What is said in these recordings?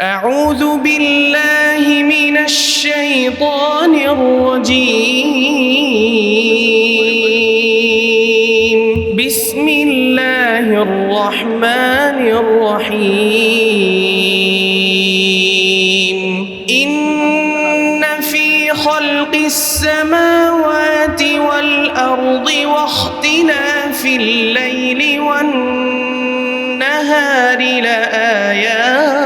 أعوذ بالله من الشيطان الرجيم. بسم الله الرحمن الرحيم. إن في خلق السماوات والأرض واختلاف الليل والنهار لآيات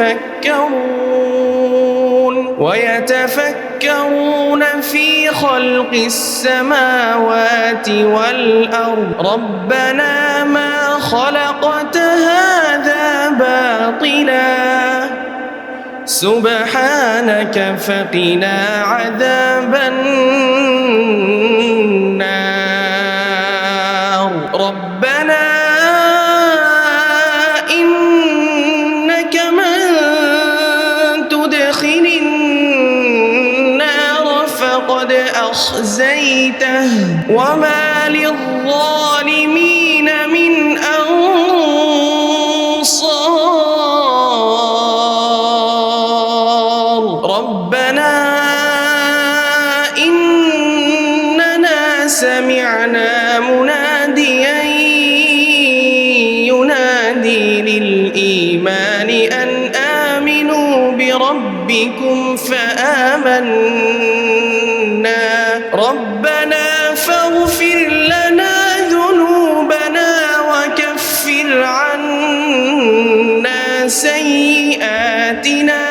ويتفكرون ويتفكرون في خلق السماوات والأرض. ربنا ما خلقت هذا باطلا. سبحانك فقنا عذاب النار. فقد أخزيته وما للظالمين من أنصار. ربنا إننا سمعنا مناديا ينادي للإيمان أن آمنوا بربكم فآمنا. سيئاتنا.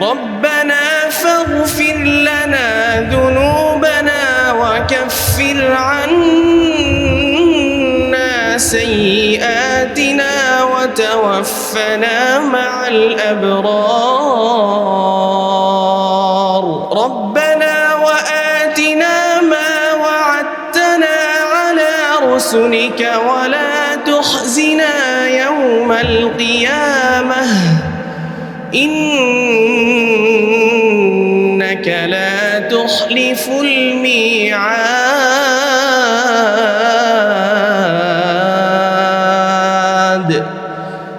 ربنا فاغفر لنا ذنوبنا وكفر عنا سيئاتنا وتوفنا مع الأبرار. رسلك ولا تخزنا يوم القيامة. إنك لا تخلف الميعاد.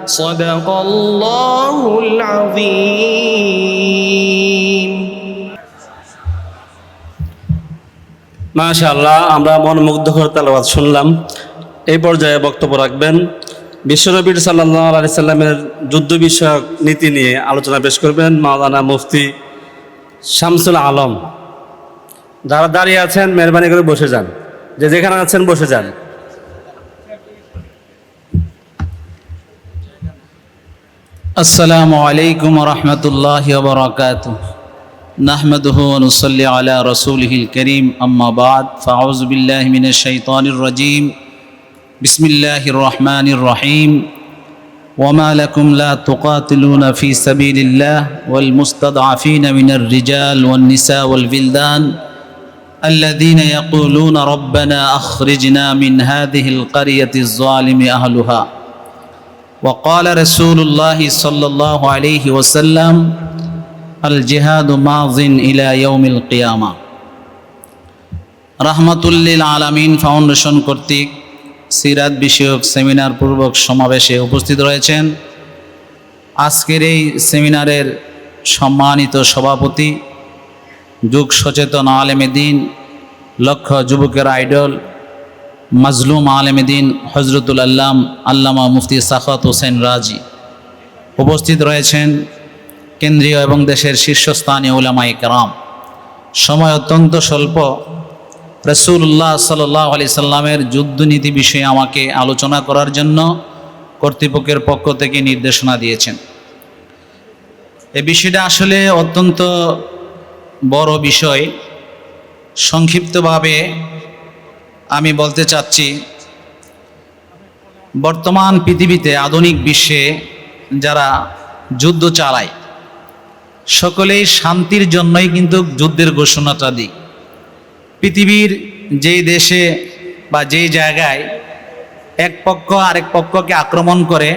صدق الله العظيم. মাশাআল্লাহ, আমরা মন মুগ্ধকর তালাবাদ শুনলাম। এই পর্যায়ে বক্তব্য রাখবেন, বিশ্বনবীর সাল্লাহ আলি সাল্লামের যুদ্ধ বিষয়ক নীতি নিয়ে আলোচনা পেশ করবেন মাওলানা মুফতি শামসুল আলম। যারা দাঁড়িয়ে আছেন, মেহরবানি করে বসে যান। যে যেখানে আছেন, বসে যান। আসসালামু আলাইকুম রহমতুল্লাহ বরকাত نحمده ونصلي على رسوله الكريم. أما بعد فأعوذ بالله من الشيطان الرجيم. بسم الله الرحمن الرحيم. وما لكم لا تقاتلون في سبيل الله والمستضعفين من الرجال والنساء والولدان الذين يقولون ربنا أخرجنا من هذه القرية الظالم أهلها. وقال رسول الله صلى الله عليه وسلم আল জেহাদ মাজিন ইলা ইয়ৌমিল কিয়ামা। রাহমাতুল্লিল আলামিন ফাউন্ডেশন কর্তৃক সিরাত বিষয়ক সেমিনার পূর্বক সমাবেশে উপস্থিত রয়েছেন আজকের এই সেমিনারের সম্মানিত সভাপতি, যুগ সচেতন আলেমেদিন লক্ষ যুবকের আইডল, মাজলুম আলেমেদিন হজরতুল আল্লাম আল্লামা মুফতি সাখাত হোসেন রাজি। উপস্থিত রয়েছেন কেন্দ্রীয় এবং দেশের শীর্ষস্থানীয় উলামাই কারাম। সময় অত্যন্ত স্বল্প। রসুল্লাহ সাল্লাহ আলি সাল্লামের যুদ্ধনীতি বিষয়ে আমাকে আলোচনা করার জন্য কর্তৃপক্ষের পক্ষ থেকে নির্দেশনা দিয়েছেন। এ বিষয়টা আসলে অত্যন্ত বড় বিষয়। সংক্ষিপ্তভাবে আমি বলতে চাচ্ছি, বর্তমান পৃথিবীতে আধুনিক বিশ্বে যারা যুদ্ধ চালায় সকলেই শান্তির জন্যই কিন্তু যুদ্ধের ঘোষণাটা দিই। পৃথিবীর যেই দেশে বা যেই জায়গায় এক পক্ষ আরেক পক্ষকে আক্রমণ করে,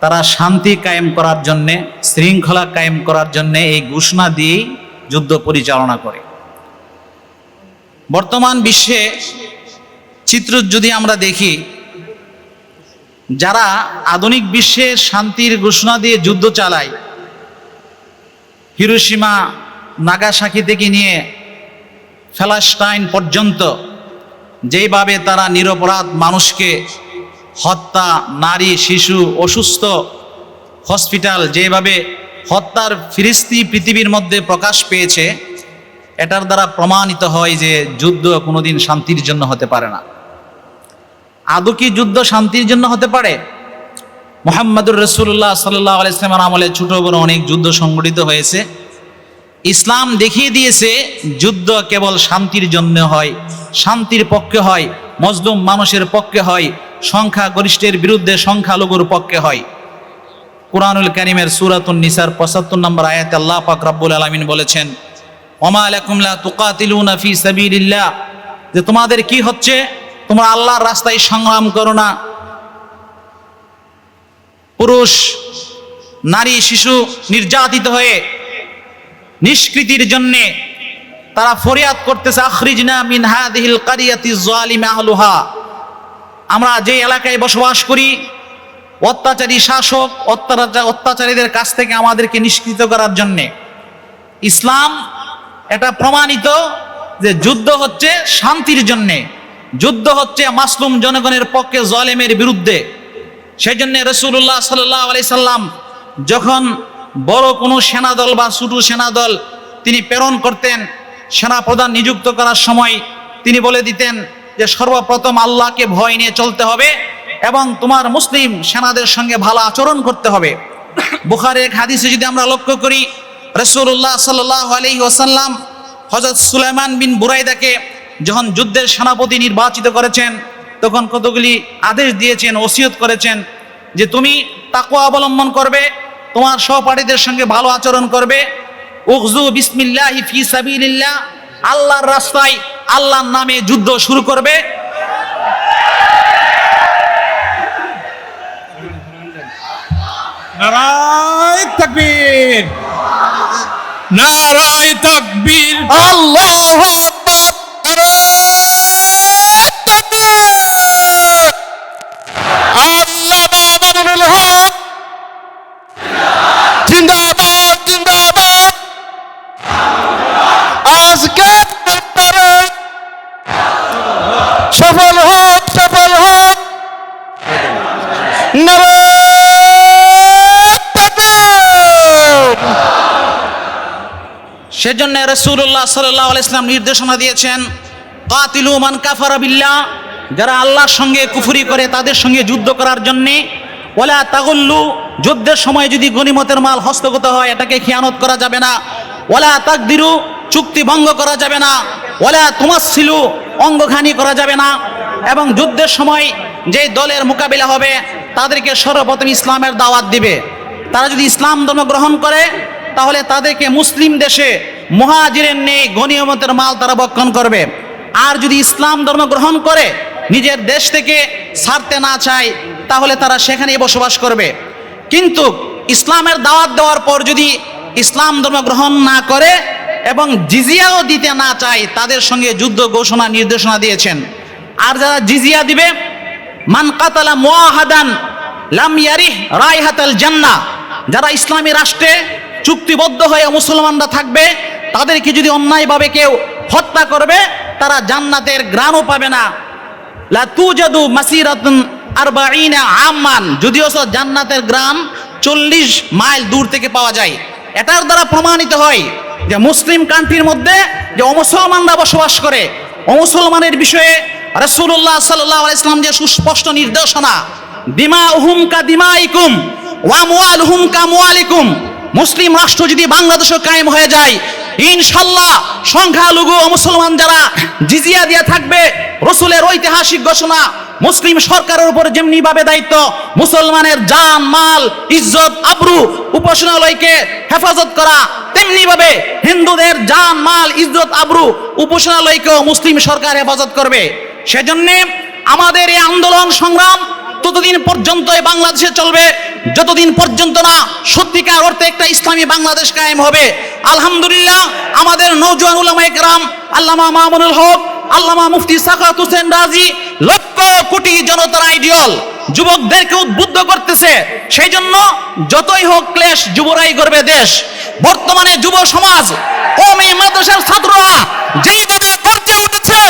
তারা শান্তি কায়েম করার জন্যে, শৃঙ্খলা কায়েম করার জন্যে এই ঘোষণা দিয়েই যুদ্ধ পরিচালনা করে। বর্তমান বিশ্বে চিত্র যদি আমরা দেখি, যারা আধুনিক বিশ্বে শান্তির ঘোষণা দিয়ে যুদ্ধ চালায় হিরোসীমা নাগাসাকি থেকে নিয়ে ফ্যালাস্টাইন পর্যন্ত যেইভাবে তারা নিরপরাধ মানুষকে হত্যা, নারী, শিশু, অসুস্থ হসপিটাল যেভাবে হত্যার ফিরিস্তি পৃথিবীর মধ্যে প্রকাশ পেয়েছে, এটার দ্বারা প্রমাণিত হয় যে যুদ্ধ কোনোদিন শান্তির জন্য হতে পারে না। আদৌ কি যুদ্ধ শান্তির জন্য হতে পারে? মোহাম্মদুর রসুল্লাহ সাল্লাহ আলাইসলামের আমলে ছোট বড় অনেক যুদ্ধ সংগঠিত হয়েছে। ইসলাম দেখিয়ে দিয়েছে, যুদ্ধ কেবল শান্তির জন্য হয়, শান্তির পক্ষে হয়, মজলুম মানুষের পক্ষে হয় সংখ্যা গরিষ্ঠের বিরুদ্ধে সংখ্যালঘুর পক্ষে হয়। কুরআনুল করিমের সুরাতুন নিসার পঁচাত্তর নম্বর আয়াতে আল্লাহ পাক রব্বুল আলমিন বলেছেন, ওমা আলাইকুম লা তুকাতিলুনা ফি সাবিলিল্লাহ। যে তোমাদের কি হচ্ছে? তোমরা আল্লাহর রাস্তায় সংগ্রাম করো না। পুরুষ, নারী, শিশু নির্যাতিত হয়ে নিষ্কৃতির জন্যে তারা ফরিয়াদ করতেছে, আখরিজনা মিন হাদিহিল কারিয়াতি জালিম আহলুহা। আমরা যে এলাকায় বসবাস করি, অত্যাচারী শাসক, অত্যাচার অত্যাচারীদের কাছ থেকে আমাদেরকে নিষ্কৃত করার জন্যে। ইসলাম এটা প্রমাণিত যে যুদ্ধ হচ্ছে শান্তির জন্যে। যুদ্ধ হচ্ছে মাসলুম জনগণের পক্ষে জলেমের বিরুদ্ধে। সেই জন্য রসুল্লাহ সাল্লাহ সাল্লাম যখন বড় কোনো সেনাদল বা ছোট সেনাদল তিনি প্রেরণ করতেন, সেনা প্রধান নিযুক্ত করার সময় তিনি বলে দিতেন যে, সর্বপ্রথম আল্লাহকে ভয় নিয়ে চলতে হবে এবং তোমার মুসলিম সেনাদের সঙ্গে ভালো আচরণ করতে হবে। বুখারের হাদিসে যদি আমরা লক্ষ্য করি রসুল্লাহ সাল্লাহ ওসাল্লাম হজরত সুলাইমান বিন বুরাইদাকে যখন যুদ্ধের সেনাপতি নির্বাচিত করেছেন তখন কতগুলি আদেশ দিয়েছেন, ওসিয়ত করেছেন যে তুমি তাকুয়া অবলম্বন করবে, তোমার সহপাঠীদের সঙ্গে ভালো আচরণ করবে। উকজু বিসমিল্লাহ ফি সাবিলিল্লাহ, আল্লাহর রাস্তায় আল্লাহর নামে যুদ্ধ শুরু করবে। নারায় তাকবীর। নারায় সেজন্য রসুল্লাহ সাল্লাহ ইসলাম নির্দেশনা দিয়েছেন, কাতিলু মান কাফারা বিল্লাহ যারা আল্লাহর সঙ্গে কুফুরি করে তাদের সঙ্গে যুদ্ধ করার জন্যে ওলা তাগুল্লু যুদ্ধের সময় যদি গনিমতের মাল হস্তগত হয়, এটাকে খেয়ানত করা যাবে না ওলা তাকদিরু চুক্তি ভঙ্গ করা যাবে না ওলা তুমাসিলু অঙ্গখানি করা যাবে না, এবং যুদ্ধের সময় যে দলের মোকাবিলা হবে, তাদেরকে সর্বপ্রথম ইসলামের দাওয়াত দিবে। তারা যদি ইসলাম ধর্ম গ্রহণ করে তাহলে তাদেরকে মুসলিম দেশে মহাজিরের নেই গনিয়মতের মাল তারা বক্ষণ করবে। আর যদি ইসলাম ধর্ম গ্রহণ করে, নিজের দেশ থেকে ছাড়তে না চায়, তাহলে তারা সেখানেই বসবাস করবে। কিন্তু ইসলামের দাওয়াত দেওয়ার পর যদি ইসলাম ধর্ম গ্রহণ না করে এবং জিজিয়াও দিতে না চায়, তাদের সঙ্গে যুদ্ধ ঘোষণা নির্দেশনা দিয়েছেন। আর যারা জিজিয়া দিবে, মান কাতালা মুআহাদান লাম ইয়ারিহ রাইহাতাল জান্নাহ, যারা ইসলামী রাষ্ট্রে চুক্তিবদ্ধ হয়ে মুসলমানরা থাকবে, তাদেরকে যদি অন্যায়ভাবে কেউ হত্যা করবে, তারা জান্নাতের গ্রামও পাবে না। লা তুজাদু মাসিরাতুন আরবাঈনা আম্মান, যদিও সব জান্নাতের গ্রাম চল্লিশ মাইল দূর থেকে পাওয়া যায়। এটার দ্বারা প্রমাণিত হয় যে মুসলিম কান্ট্রির মধ্যে যে অমুসলমানরা বসবাস করে, অমুসলমানের বিষয়ে রসুল্লাহ সাল্লাহ ইসলাম যে সুস্পষ্ট নির্দেশনা দিমা উহুমকা দিমা ইকুম ওয়ামওয়াল হুমকা মোয়ালিকুম মুসলিম রাষ্ট্র যদি বাংলাদেশও কায়েম হয়ে যায়, ইনশাল্লাহ সংখ্যালঘু মুসলমান যারা জিজিয়া দিয়ে থাকবে, রসুলের ঐতিহাসিক ঘোষণা, মুসলিম সরকারের উপর যেমনি ভাবে দায়িত্ব, মুসলমানের জান, মাল, ইজ্জত, আবরু, উপাসনালয়কে হেফাজত করা তেমনি ভাবে হিন্দুদের জান, মাল, ইজ্জত, আবরু, উপাসনালয়কেও মুসলিম সরকার হেফাজত করবে। সেজন্যে আমাদের এই আন্দোলন সংগ্রাম ততদিন পর্যন্ত বাংলাদেশে চলবে, যতদিন পর্যন্ত না সত্যিকার অর্থে একটা ইসলামী বাংলাদেশ কায়েম হবে। আলহামদুলিল্লাহ, আমাদের নৌজওয়ান উলামায়ে কেরাম, আল্লামা মামুনুল হক, আল্লামা মুফতি সাকাত হোসেন রাজি, লক্ষ কোটি জনতার আইডিয়াল যুবকদেরকে উদ্বুদ্ধ করতেছে। সেই জন্য যতই হোক ক্লেশ যুবরাই করবে দেশ। বর্তমানে যুব সমাজ কমে মাদ্রাসার ছাত্ররা যেইভাবে গর্জে উঠেছে,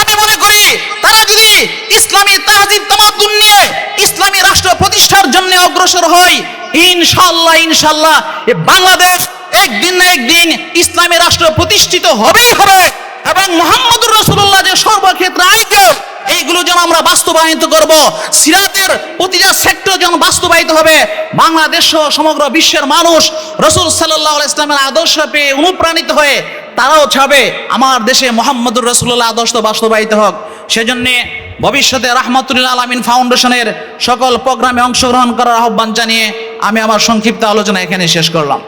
আমি মনে করি তারা যদি ইসলামী তাহজিব তামাদ্দুন নিয়ে ইসলামী রাষ্ট্র প্রতিষ্ঠার জন্য অগ্রসর হয় ইনশাআল্লাহ এ বাংলাদেশ একদিন না একদিন ইসলামী রাষ্ট্র প্রতিষ্ঠিত হবেই হবে। এবং মোহাম্মদুর রসুল্লাহ যে সর্বক্ষেত্রে আইডিয়াল এইগুলো যেন আমরা বাস্তবায়িত করব। সিরাতের প্রতিটা সেক্টর যেন বাস্তবায়িত হবে। বাংলাদেশ সমগ্র বিশ্বের মানুষ রসুল সাল্লাহ ইসলামের আদর্শ পেয়ে অনুপ্রাণিত হয়ে তারাও চাবে, আমার দেশে মোহাম্মদুর রসুল্লাহ আদর্শ বাস্তবায়িত হোক। সেজন্যে ভবিষ্যতে রাহমাতুল আলমিন ফাউন্ডেশনের সকল প্রোগ্রামে অংশগ্রহণ করার আহ্বান জানিয়ে আমি আমার সংক্ষিপ্ত আলোচনা এখানে শেষ করলাম।